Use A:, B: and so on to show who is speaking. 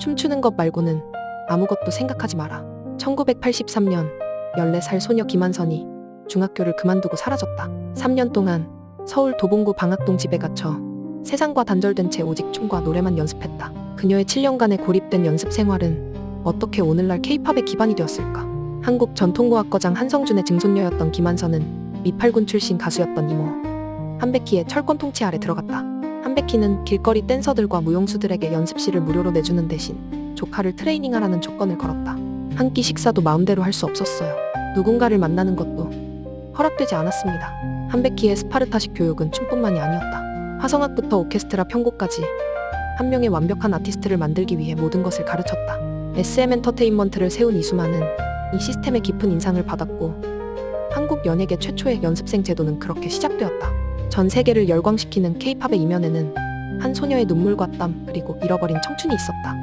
A: 춤추는 것 말고는 아무것도 생각하지 마라. 1983년 14살 소녀 김한선이 중학교를 그만두고 사라졌다. 3년 동안 서울 도봉구 방학동 집에 갇혀 세상과 단절된 채 오직 춤과 노래만 연습했다. 그녀의 7년간의 고립된 연습 생활은 어떻게 오늘날 케이팝의 기반이 되었을까? 한국 전통고학과장 한성준의 증손녀였던 김한선은 미팔군 출신 가수였던 이모 한백희의 철권 통치 아래 들어갔다. 한백희는 길거리 댄서들과 무용수들에게 연습실을 무료로 내주는 대신 조카를 트레이닝하라는 조건을 걸었다. 한 끼 식사도 마음대로 할 수 없었어요. 누군가를 만나는 것도 허락되지 않았습니다. 한백희의 스파르타식 교육은 춤뿐만이 아니었다. 화성악부터 오케스트라 편곡까지 한 명의 완벽한 아티스트를 만들기 위해 모든 것을 가르쳤다. SM 엔터테인먼트를 세운 이수만은 이 시스템의 깊은 인상을 받았고 한국 연예계 최초의 연습생 제도는 그렇게 시작되었다. 전 세계를 열광시키는 케이팝의 이면에는 한 소녀의 눈물과 땀 그리고 잃어버린 청춘이 있었다.